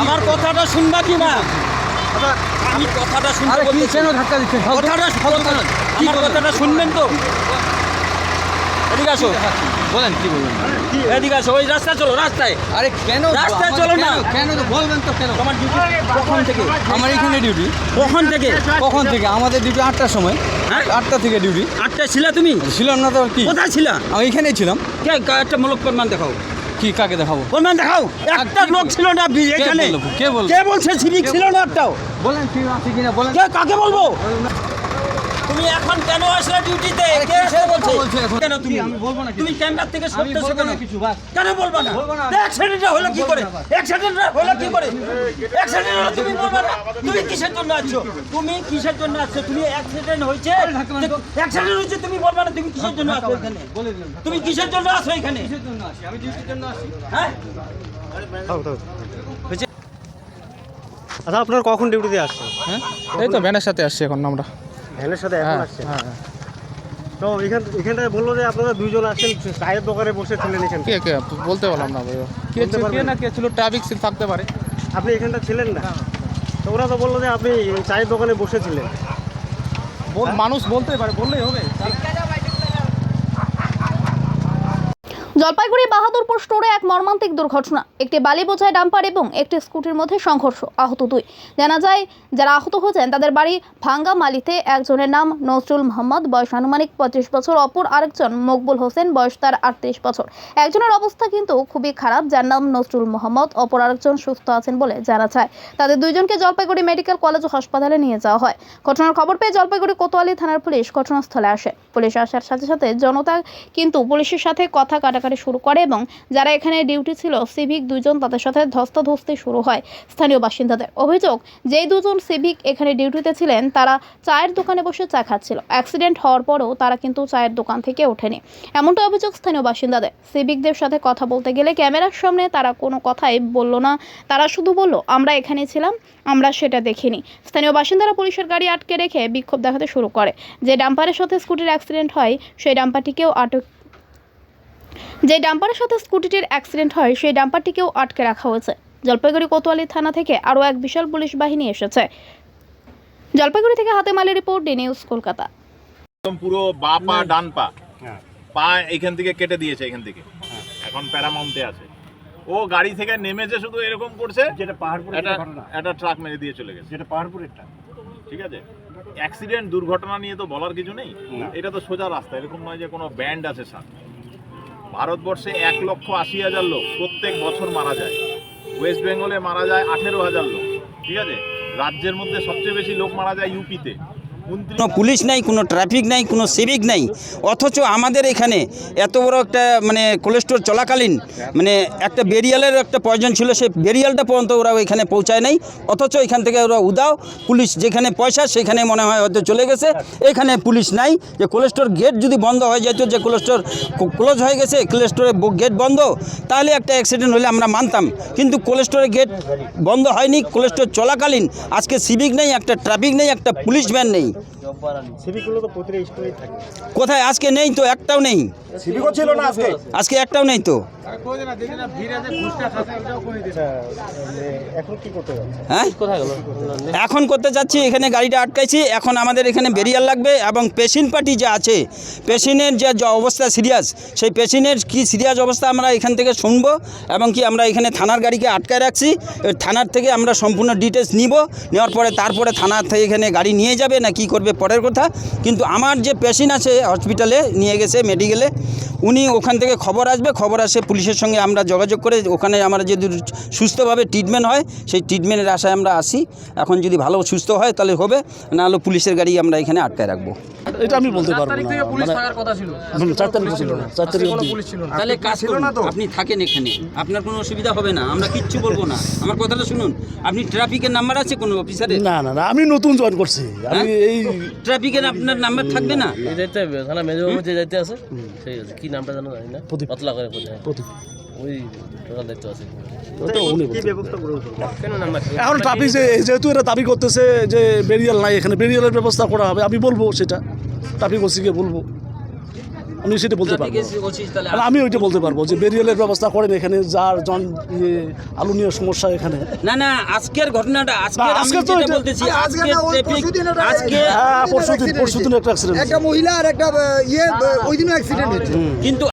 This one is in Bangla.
আমার কথাটা শুনবা কি মা আচ্ছা, আমি কথাটা শুনতে বলতেছি। কেন ধাক্কা দিচ্ছেন? কথাটা কথা আমার কথাটা শুনবেন তো? এদিকে আসো। বলেন কি বলবেন? এদিকে আসো ওই রাস্তা চলো রাস্তায়। আরে কেন রাস্তায় চলো না। কেন- তো বলবেন তো কেন? তোমার ডিউটি কখন থেকে? আমার এখানে ডিউটি কখন থেকে? কখন থেকে? আমাদের ডিউটি আটটার সময়। হ্যাঁ? আটটা থেকে ডিউটি আটটা ছিলা তুমি? ছিলাম না তো কি। কোথায় ছিলা? আমি এখানেই ছিলাম। কে একটা মূলক প্রমাণ দেখাও। কি কাকে দেখাবো? প্রমাণ দেখাও। একটা লোক ছিল না এখানে? কে বলছে সিভিক ছিল না একটাও? বলেন কি আছে কিনা বলেন। কাকে বলব? তুমি এখন কেন আসলে ডিউটিতে কে এসে বলছে? এখন? কেন তুমি? আমি বলব না তুমি ক্যামেরা থেকে সরতেছো কেন? কিছু বাস কেন বলব না? অ্যাক্সিডেন্ট হলো কি করে? অ্যাক্সিডেন্ট হলো কি করে? অ্যাক্সিডেন্ট হলো তুমি বলবে না? তুমি কিসের জন্য আছো? তুমি কিসের জন্য আছো? তুমি অ্যাক্সিডেন্ট হয়েছে? অ্যাক্সিডেন্ট হয়েছে তুমি বলবে না তুমি কিসের জন্য আছো এখানে? বলে দিলাম তুমি কিসের জন্য আছো এখানে? কিসের জন্য আসি? আমি ডিউটির জন্য আসি। হ্যাঁ? আচ্ছা আপনার কখন ডিউটিতে আসছেন? হ্যাঁ? এই তো ভ্যানের সাথে আসছি এখন আমরা। ভ্যানের সাথে এখন হ্যাঁ হ্যাঁ। তো এখান এখানটায় বলল যে আপনারা দুইজন আসছেন চায়ের দোকানে বসে ছিলেন এখানে কে কে? বলতে পারলাম না ভাই কে কে না কে ছিল? ট্রাফিক সিল থাকতে পারে। আপনি এখানটা ছিলেন না? তো ওরা তো বলল যে আপনি চায়ের দোকানে বসেছিলেন। মানুষ বলতে পারে বললেই হবে। জলপাইগুড়ি বাহাদুরপুর স্টোরে এক মর্মান্তিক দুর্ঘটনা। একটি বালি বোঝায় ডাম্পার এবং একটি স্কুটির মধ্যে সংঘর্ষ, আহত দুই। জানা যায়, যারা আহত হয়েছেন তাদের বাড়ি ভাঙ্গা মালিতে একজনের নাম নজরুল মোহাম্মদ, বয়স আনুমানিক পঁয়ত্রিশ বছর, অপর আরেকজন মকবুল হোসেন, বয়স তার আটত্রিশ বছর। একজনের অবস্থা কিন্তু খুবই খারাপ, যার নাম নজরুল মোহাম্মদ, অপর আরেকজন সুস্থ আছেন বলে জানা যায়। তাদের দুইজনকে জলপাইগুড়ি মেডিকেল কলেজ ও হাসপাতালে নিয়ে যাওয়া হয়। ঘটনার খবর পেয়ে জলপাইগুড়ি কোতোয়ালি থানার পুলিশ ঘটনাস্থলে আসে। পুলিশ আসার সাথে সাথে জনতা কিন্তু পুলিশের সাথে কথা কাটাকাটি শুরু করে এবং যারা এখানে ডিউটি ছিল সিভিক দুজন তাদের সাথে ধস্তাধস্তি শুরু হয় স্থানীয় বাসিন্দাদের। অভিযোগ, যেই দুজন সিভিক এখানে ডিউটিতে ছিলেন, তারা চায়ের দোকানে বসে চা খাচ্ছিল। অ্যাক্সিডেন্ট হওয়ার পরেও তারা কিন্তু চায়ের দোকান থেকে ওঠেনি। এমনটা অভিযোগ স্থানীয় বাসিন্দাদের। সিভিকদের সাথে কথা বলতে গেলে ক্যামেরার সামনে তারা কোনো কথাই বলল না। তারা শুধু বলল, আমরা এখানে ছিলাম, আমরা সেটা দেখিনি। স্থানীয় বাসিন্দারা পুলিশের গাড়ি আটকে রেখে বিক্ষোভ দেখাতে শুরু করে। যে ডাম্পারের সাথে স্কুটির অ্যাক্সিডেন্ট হয়, সেই ডাম্পারটিকেও আটক যে ডাম্পারের সাথে স্কুটিটির অ্যাক্সিডেন্ট হয় সেই ডাম্পারটিকেও আটকে রাখা হয়েছে। জলপাইগুড়ি কোতোয়ালি থানা থেকে আরও এক বিশাল পুলিশ বাহিনী এসেছে। জলপাইগুড়ি থেকে হাতে মালের রিপোর্ট ডি নিউজ কলকাতা। একদম পুরো বা পা ডান পা। হ্যাঁ। পা এখান থেকে কেটে দিয়েছে এখান থেকে। এখন প্যারামাউন্টে আছে। ও গাড়ি থেকে নেমেছে শুধু এরকম করছে যেটা পাহাড়পুরের একটা ঘটনা। একটা ট্রাক মেরে দিয়ে চলে গেছে। যেটা পাহাড়পুরেরটা। ঠিক আছে? অ্যাক্সিডেন্ট দুর্ঘটনা নিয়ে তো বলার কিছু নেই। এটা তো সোজা রাস্তা এরকম নয় যে কোনো ব্যান্ড আছে সাথে ভারতবর্ষে এক লক্ষ আশি হাজার লোক প্রত্যেক বছর মারা যায়। ওয়েস্ট বেঙ্গলে মারা যায় আঠেরো হাজার লোক। ঠিক আছে? রাজ্যের মধ্যে সবচেয়ে বেশি লোক মারা যায় ইউপিতে। কোনো পুলিশ নাই, কোনো ট্রাফিক নাই, কোনো সিভিক নাই। অথচ আমাদের এখানে এত বড় একটা মানে কোলেস্টোর চলাকালীন মানে একটা বেরিয়ালের একটা প্রয়োজন ছিল, সেই বেরিয়ালটা পর্যন্ত ওরা ওইখানে পৌঁছায় নাই। অথচ এখান থেকে ওরা উদাও পুলিশ যেখানে পয়সা, সেখানে মনে হয় হয়তো চলে গেছে। এখানে পুলিশ নাই, যে কোলেস্টোর গেট যদি বন্ধ হয়ে যেত, যে কোলেস্টোর ক্লোজ হয়ে গেছে কোলেস্টোরের গেট বন্ধ, তাহলে একটা অ্যাক্সিডেন্ট হলে আমরা মানতাম। কিন্তু কোলেস্টোরের গেট বন্ধ হয়নি কোলেস্টোর চলাকালীন, আজকে সিভিক নেই, একটা ট্রাফিক নেই, একটা পুলিশ ভ্যান নেই। সিভিকগুলো তো প্রতিটা স্টোরেই থাকে। কোথায়? আজকে নেই তো একটাও নেই। সিভিকও ছিল না আজকে? আজকে একটাও নেই তো। আচ্ছা মানে এখন করতে যাচ্ছে? হ্যাঁ? এখন করতে যাচ্ছি এখানে গাড়িটা আটকাইছি। এখন আমাদের এখানে বেরিয়ার লাগবে এবং পেশেন্ট পার্টি যে আছে পেশেন্টের যে যে অবস্থা সিরিয়াস সেই পেশেন্টের কি সিরিয়াস অবস্থা আমরা এখান থেকে শুনব এবং কি আমরা এখানে থানার গাড়িকে আটকায় রাখছি। থানার থেকে আমরা সম্পূর্ণ ডিটেলস নিব নেওয়ার পরে তারপরে থানার থেকে এখানে গাড়ি নিয়ে যাবে না কি করবে পরের কথা। কিন্তু আমার যে পেশেন্ট আছে হসপিটালে নিয়ে গেছে মেডিকেলে উনি ওখান থেকে খবর আসবে, খবর আসে পুলিশের সঙ্গে আমরা যোগাযোগ করে ওখানে আমরা যদি সুস্থভাবে ট্রিটমেন্ট হয়, সেই ট্রিটমেন্টের আশায় আমরা আসি। এখন যদি ভালো সুস্থ হয় তাহলে হবে, নাহলে পুলিশের গাড়ি আমরা এখানে আটকায় রাখব। এটা আমি বলতে পারব না। মানে চার তারিখ ছিল না। চার তারিখ তাহলে কাজ করুন। আপনি থাকেন এখানে। আপনার কোনো অসুবিধা হবে না। আমরা কিচ্ছু বলব না। আমার কথাটা শুনুন। আপনি ট্রাফিকের নাম্বার আছে কোনো অফিসারের? না না না আমি নতুন জয়েন করছি। আমি এই ট্রাফিকের আপনার নাম্বার থাকবে না? হবে থানা মেজবাবু যে যাইতে আছে সেই আছে। কি নামটা জানো জানি না। পাতলা করে ওই টোটাল দায়িত্ব আছে। এখন ট্রাফিক যে যেহেতু এরা দাবি করতেছে যে বেরিয়াল নাই এখানে বেরিয়ালের ব্যবস্থা করা হবে আমি বলব সেটা। ট্রাফিক ওসিকে বলব। আমি সেটা বলতে পারব। আর আমি ওইটা বলতে পারব যে বেরিয়ালের ব্যবস্থা করেন এখানে যার জন ইয়ে, আলু নিয়ে সমস্যা এখানে। না না আজকের ঘটনাটা আজকে আজকে তো যেটা বলতেছি আজকে ট্রাফিক আজকে হ্যাঁ পরশু দিন পরশু দিন একটা অ্যাক্সিডেন্ট একটা মহিলা আর একটা ইয়ে ওই দিনও অ্যাক্সিডেন্ট হয়েছে। কিন্তু